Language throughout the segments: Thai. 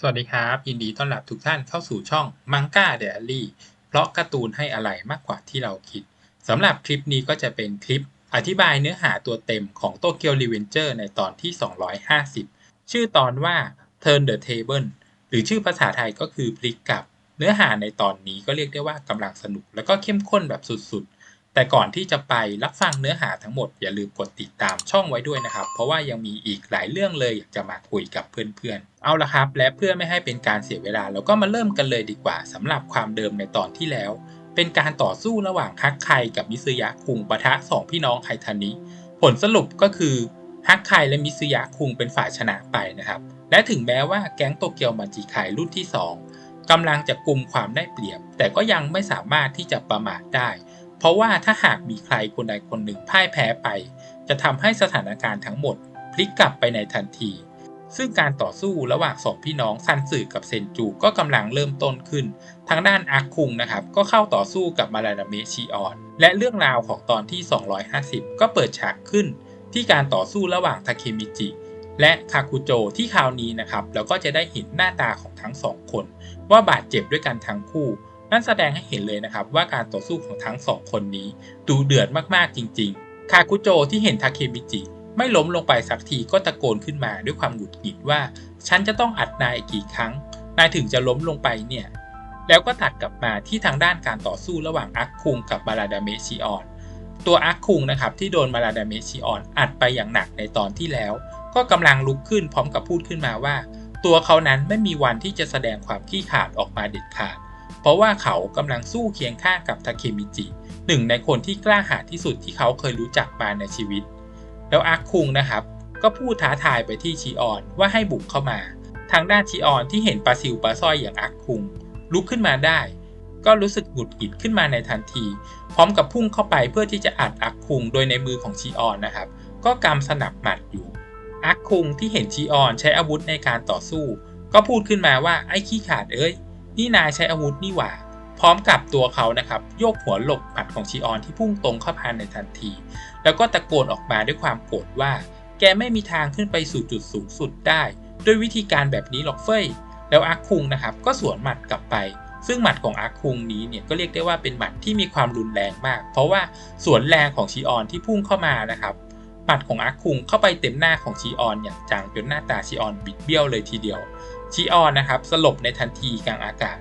สวัสดีครับ ยินดีต้อนรับทุกท่านเข้าสู่ช่อง Manga Diary เพราะการ์ตูนให้อะไรมากกว่าที่เราคิดสำหรับคลิปนี้ก็จะเป็นคลิปอธิบายเนื้อหาตัวเต็มของ Tokyo Revenger ในตอนที่ 250 ชื่อตอนว่า Turn the Table หรือชื่อภาษาไทยก็คือพลิกกลับ เนื้อหาในตอนนี้ก็เรียกได้ว่ากำลังสนุก แล้วก็เข้มข้นแบบสุดๆ แต่ก่อนที่จะไปรับฟังเนื้อหาทั้งหมดอย่าลืมกดติดตามช่องไว้ด้วยนะครับ เพราะว่ายังมีอีกหลายเรื่องเลยอยากจะมาคุยกับเพื่อนๆ เอาละครับ และเพื่อไม่ให้เป็นการเสียเวลาเราก็มาเริ่มกันเลยดีกว่าสำหรับความเดิมในตอนที่แล้ว เป็นการต่อสู้ระหว่างฮักไคกับมิซึยะคุงปะทะสองพี่น้องไคทานิผลสรุปก็คือฮักไคและมิซึยะคุงเป็นฝ่ายชนะไปนะครับ และถึงแม้ว่าแก๊งโตเกียวมาจิไครุ่นที่สองกำลังจะกลุ่มความได้เปรียบ แต่ก็ยังไม่สามารถที่จะประมาทได้ เพราะว่าถ้าหากมีใครคนใดคนหนึ่งพ่ายแพ้ไป จะทำให้สถานการณ์ทั้งหมด พลิกกลับไปในทันที ซึ่งการต่อสู้ระหว่างสองพี่น้องซันสึกับเซนจูก็กำลังเริ่มต้นขึ้น ทางด้านอาคุงนะครับก็เข้าต่อสู้กับมาราดาเมชิออนและเรื่องราวของตอนที่ 250 ก็เปิดฉากขึ้น ที่การต่อสู้ระหว่างทาเคมิจิและคาคุโจที่คราวนี้นะครับเราก็จะได้เห็นหน้าตาของทั้งสองคน ว่าบาดเจ็บด้วยกันทั้งคู่ นั่นแสดงให้เห็นเลยนะครับว่าการต่อสู้ของทั้งสองคนนี้ดูเดือดมากๆจริง ๆ คาคุโจที่เห็นทาเคมิจิ ไม่ล้มลงไปสักทีก็ตะโกนขึ้นมาด้วยความหงุดหงิดว่า ฉันจะต้องอัดนายอีกกี่ครั้ง นายถึงจะล้มลงไปเนี่ย แล้วก็ตัดกลับมาที่ทางด้านการต่อสู้ระหว่างอักคุงกับมาราดาเมชิออน ตัวอักคุงนะครับที่โดนมาราดาเมชิออนอัดไปอย่างหนักในตอนที่แล้ว ก็กำลังลุกขึ้นพร้อมกับพูดขึ้นมาว่า ตัวเขานั้นไม่มีวันที่จะแสดงความขี้ขลาดออกมาเด็ดขาด เพราะว่าเขากำลังสู้เคียงข้างกับทาเคมิจิ หนึ่งในคนที่กล้าหาญที่สุดที่เขาเคยรู้จักมาในชีวิต แล้วอาร์คคุงนะครับ ก็พูดท้าทายไปที่ชีออนว่าให้บุกเข้ามา ทางด้านชีออนที่เห็นปลาซิวปลาสร้อยอย่างอาร์คคุงลุกขึ้นมาได้ ก็รู้สึกหงุดหงิดขึ้นมาในทันที พร้อมกับพุ่งเข้าไปเพื่อที่จะอัดอาร์คคุงโดยในมือของชีออนนะครับ ก็กำสนับหมัดอยู่อาร์คคุงที่เห็นชีออนใช้อาวุธในการต่อสู้ ก็พูดขึ้นมาว่าไอ้ขี้ขาดเอ้ย นี่นายใช้อาวุธนี่หว่า พร้อมกับตัวเขานะครับ โยกหัวหลบหมัดของชีออนที่พุ่งตรงเข้าพานในทันที แล้วก็ตะโกนออกมาด้วยความโกรธว่า แกไม่มีทางขึ้นไปสู่จุดสูงสุดได้ ด้วยวิธีการแบบนี้หรอกเฟยแล้วอาร์คุงนะครับก็สวนหมัดกลับไป ซึ่งหมัดของอาร์คุงนี้เนี่ยก็เรียกได้ว่าเป็นหมัดที่มีความรุนแรงมาก เพราะว่าสวนแรงของชีออนที่พุ่งเข้ามานะครับหมัดของอาร์คุงเข้าไปเต็มหน้าของชีออนอย่างจังจนหน้าตาชีออนบิดเบี้ยวเลยทีเดียว ชีออนนะครับสลบในทันทีกลางอากาศ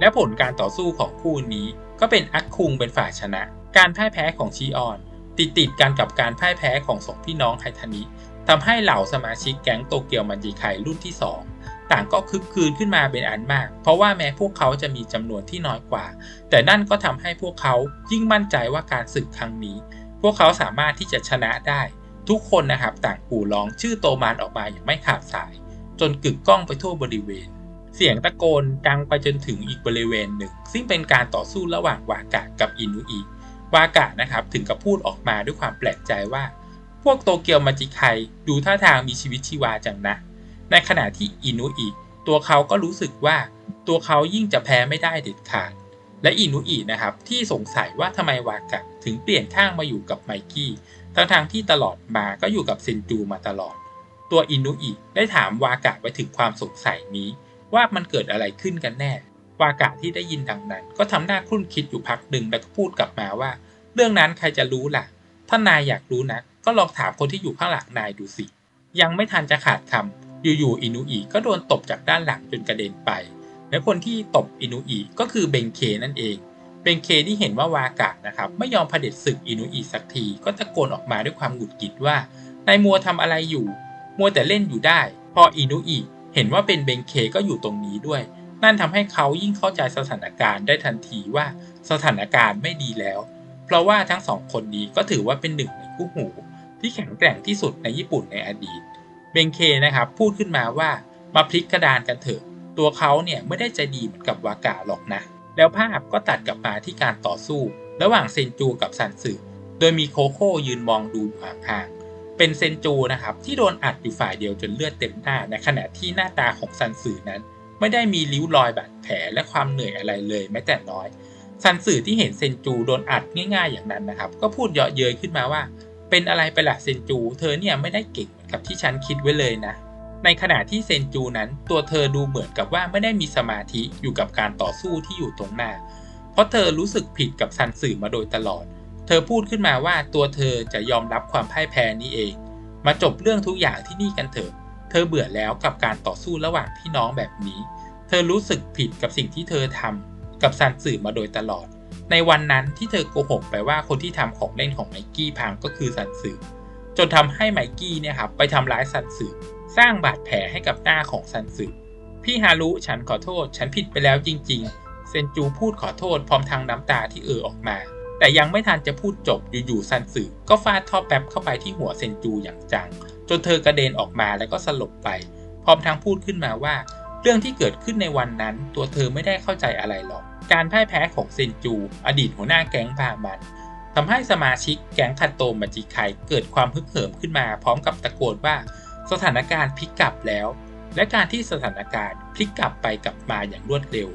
และผลการต่อสู้ของคู่นี้ ก็เป็นอักคุงเป็นฝ่ายชนะ การพ่ายแพ้ของชีออน ติดติดกันกับการพ่ายแพ้ของสองพี่น้องไคทานิทำให้เหล่าสมาชิกแก๊งโตเกียวมันจิไครุ่นที่ 2 ต่างก็คึกคืนขึ้นมาเป็นอันมาก เพราะว่าแม้พวกเขาจะมีจำนวนที่น้อยกว่า แต่นั่นก็ทำให้พวกเขายิ่งมั่นใจว่าการศึกครั้งนี้ พวกเขาสามารถที่จะชนะได้ ทุกคนนะครับต่างกู่ร้องชื่อโตมานออกมาอย่างไม่ขาดสาย จนกึกก้องไปทั่วบริเวณ เสียงตะโกนดังไปจนถึงอีกบริเวณหนึ่ง ซึ่งเป็นการต่อสู้ระหว่างวากะกับอินุอิวากะนะครับถึงกับพูดออกมาด้วยความแปลกใจว่า พวกโตเกียวมาจิไคดูท่าทางมีชีวิตชีวาจังนะ ในขณะที่อินุอิตัวเขาก็รู้สึกว่าตัวเขายิ่งจะแพ้ไม่ได้เด็ดขาด และอินุอินะครับที่สงสัยว่าทำไมวากะถึงเปลี่ยนข้างมาอยู่กับไมกี้ทั้งทางที่ตลอดมาก็อยู่กับเซนจูมาตลอด ตัวอินุอิได้ถามวากะไปถึงความสงสัยนี้ ว่ามันเกิดอะไรขึ้นกันแน่ วากะที่ได้ยินดังนั้น ก็ทำหน้าครุ่นคิดอยู่พักหนึ่งแล้วก็พูดกลับมาว่า เรื่องนั้นใครจะรู้ล่ะ ถ้านายอยากรู้นะ ก็ลองถามคนที่อยู่ข้างหลังนายดูสิ ยังไม่ทันจะขาดคำอยู่ๆอินุอิก็โดนตบจากด้านหลังจนกระเด็นไป และคนที่ตบอินุอิก็คือเบงเคนั่นเองเบงเคที่เห็นว่าวากะนะครับไม่ยอมเผด็จศึกอินุอิสักทีก็ตะโกนออกมาด้วยความหงุดหงิดว่านายมัวทำอะไรอยู่ มัวแต่เล่นอยู่ได้ พออินุอิเห็นว่าเป็นเบงเคก็อยู่ตรงนี้ด้วย นั่นทำให้เขายิ่งเข้าใจสถานการณ์ได้ทันทีว่าสถานการณ์ไม่ดีแล้ว เพราะว่าทั้งสองคนนี้ก็ถือว่าเป็นหนึ่งในคู่หู ที่แข็งแกร่งที่สุดในญี่ปุ่นในอดีต เบงเคนะครับพูดขึ้นมาว่ามาพลิกกระดานกันเถอะ ตัวเขาเนี่ยไม่ได้ใจดีเหมือนกับวากาหรอกนะ แล้วภาพก็ตัดกลับมาที่การต่อสู้ ระหว่างเซนจูกับซันสึโดยมีโคโค่ยืนมองดูอยู่ห่างๆ เป็นเซนจูนะครับที่โดนอัดอยู่ฝ่ายเดียวจนเลือดเต็มหน้าในขณะที่หน้าตาของซันสึนั้น ไม่ได้มีริ้วรอยบาดแผลและความเหนื่อยอะไรเลยแม้แต่น้อย ซันสึที่เห็นเซนจูโดนอัดง่ายๆอย่างนั้นนะครับ ก็พูดเยาะเย้ยขึ้นมาว่า เป็นอะไรไปล่ะเซนจู เธอเนี่ยไม่ได้เก่งเหมือนกับที่ฉันคิดไว้เลยนะ ในขณะที่เซนจูนั้น ตัวเธอดูเหมือนกับว่าไม่ได้มีสมาธิอยู่กับการต่อสู้ที่อยู่ตรงหน้า เพราะเธอรู้สึกผิดกับซันสือมาโดยตลอด เธอพูดขึ้นมาว่าตัวเธอจะยอมรับความพ่ายแพ้นี้เอง มาจบเรื่องทุกอย่างที่นี่กันเถอะ เธอเบื่อแล้วกับการต่อสู้ระหว่างพี่น้องแบบนี้ เธอรู้สึกผิดกับสิ่งที่เธอทำกับซันสื่อมาโดยตลอด ในวันนั้นที่เธอโกหกไปว่าคนที่ทำของเล่นของไมกี้พังก็คือซันสื่อจนทำให้ไมกี้เนี่ยครับไปทำร้ายซันสื่อสร้างบาดแผลให้กับหน้าของซันสึพี่ฮารุฉันขอโทษ ฉันผิดไปแล้วจริง ๆ เซนจูพูดขอโทษพร้อมทางน้ำตาที่เอ่อออกมา แต่ยังไม่ทันจะพูดจบอยู่ๆซันสึก็ฟาดท่อแป๊บเข้าไปที่หัวเซนจูอย่างจัง จนเธอกระเด็นออกมาแล้วก็สลบไป พร้อมทั้งพูดขึ้นมาว่า เรื่องที่เกิดขึ้นในวันนั้น ตัวเธอไม่ได้เข้าใจอะไรหรอก การพ่ายแพ้ของเซนจู อดีตหัวหน้าแก๊งพามันทำให้สมาชิกแก๊งคันโตมาจิไคเกิดความฮึกเหิมขึ้นมา พร้อมกับตะโกนว่า สถานการณ์พลิกกลับแล้ว และการที่สถานการณ์พลิกกลับไปกลับมาอย่างรวดเร็ว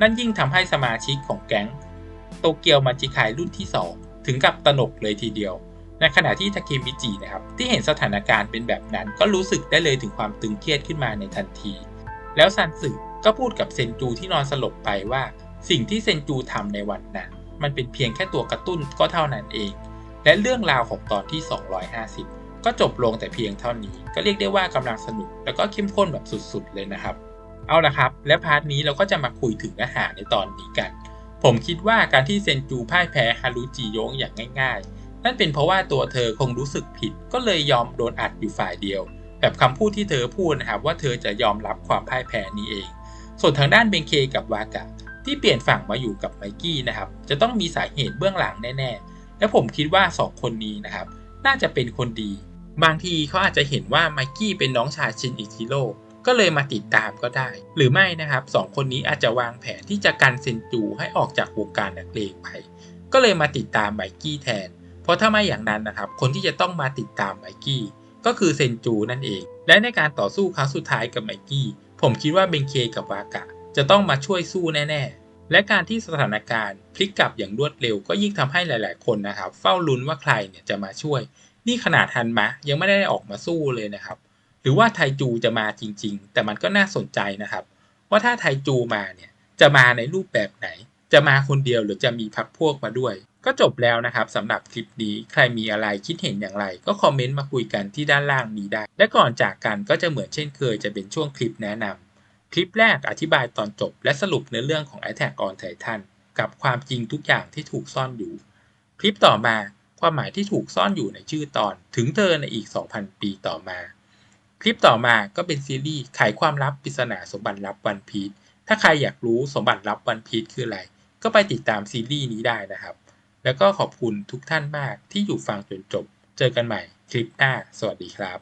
นั่นยิ่งทำให้สมาชิกของแก๊ง โตเกียวมาจิไครุ่นที่ 2 ถึงกับตนกเลยทีเดียว ในขณะที่ทาเคมิจินะครับที่เห็นสถานการณ์เป็นแบบนั้น ก็รู้สึกได้เลยถึงความตึงเครียดขึ้นมาในทันที แล้วซันสึก็พูดกับเซนจูที่นอนสลบไปว่า สิ่งที่เซนจูทำในวันนั้นมันเป็นเพียงแค่ตัวกระตุ้นก็เท่านั้นเอง และเรื่องราวของตอนที่ 250 ก็จบลงแต่เพียงเท่านี้ ก็เรียกได้ว่ากำลังสนุก แล้วก็เข้มข้นแบบสุดๆ เลยนะครับ เอาละครับ และพาร์ทนี้เราก็จะมาคุยถึงเนื้อหาในตอนนี้กัน ผมคิดว่าการที่เซนจูพ่ายแพ้ฮารุจิโยงอย่างง่าย ๆ นั่นเป็นเพราะว่าตัวเธอคงรู้สึกผิดก็เลยยอมโดนอัดอยู่ฝ่ายเดียว แบบคำพูดที่เธอพูดนะครับว่าเธอจะยอมรับความพ่ายแพ้นี้เอง ส่วนทางด้านเบงเคกับวากะที่เปลี่ยนฝั่งมาอยู่กับไมกี้นะครับ จะต้องมีสาเหตุเบื้องหลังแน่ๆ และผมคิดว่า 2 คนนี้นะครับ น่าจะเป็นคนดี บางทีเขาอาจจะเห็นว่าไมกี้เป็นน้องชายชินอิจิโร่ ก็เลยมาติดตามก็ได้ หรือไม่นะครับสองคนนี้อาจจะวางแผนที่จะกันเซนจูให้ออกจากวงการนักเลงไป ก็เลยมาติดตามไมกี้แทน เพราะถ้าไม่อย่างนั้นนะครับ คนที่จะต้องมาติดตามไมกี้ก็คือเซนจูนั่นเอง และในการต่อสู้ครั้งสุดท้ายกับไมกี้ ผมคิดว่าเบงเคกับวากะ จะต้องมาช่วยสู้แน่ๆ และการที่สถานการณ์พลิกกลับอย่างรวดเร็วก็ยิ่งทำให้หลาย ๆ คนนะครับ เฝ้าลุ้นว่าใครเนี่ยจะมาช่วย นี่ขนาดฮันมะยังไม่ได้ออกมาสู้เลยนะครับ หรือว่าไทจูจะมาจริง ๆ แต่มันก็น่าสนใจนะครับ ว่าถ้าไทจูมาเนี่ยจะมาในรูปแบบไหน จะมาคนเดียวหรือจะมีพักพวกมาด้วย ก็จบแล้วนะครับสำหรับคลิปนี้ใครมีอะไรคิดเห็นอย่างไร ก็คอมเมนต์มาคุยกันที่ด้านล่างนี้ได้ และก่อนจากกันก็จะเหมือนเช่นเคยจะเป็นช่วงคลิปแนะนำคลิปแรกอธิบายตอนจบ และสรุปเนื้อเรื่องของ Attack on Titan กับความจริงทุกอย่างที่ถูกซ่อนอยู่ คลิปต่อมาความหมายที่ถูกซ่อนอยู่ในชื่อตอน ถึงเธอในอีก 2,000 ปีต่อมา คลิปต่อมาก็เป็นซีรีส์ไขความลับปริศนาสมบัติลับวันพีชถ้าใครอยากรู้สมบัติลับวันพีชคืออะไร ก็ไปติดตามซีรีส์นี้ได้นะครับ แล้วก็ขอบคุณทุกท่านมากที่อยู่ฟังจนจบ เจอกันใหม่คลิปหน้า สวัสดีครับ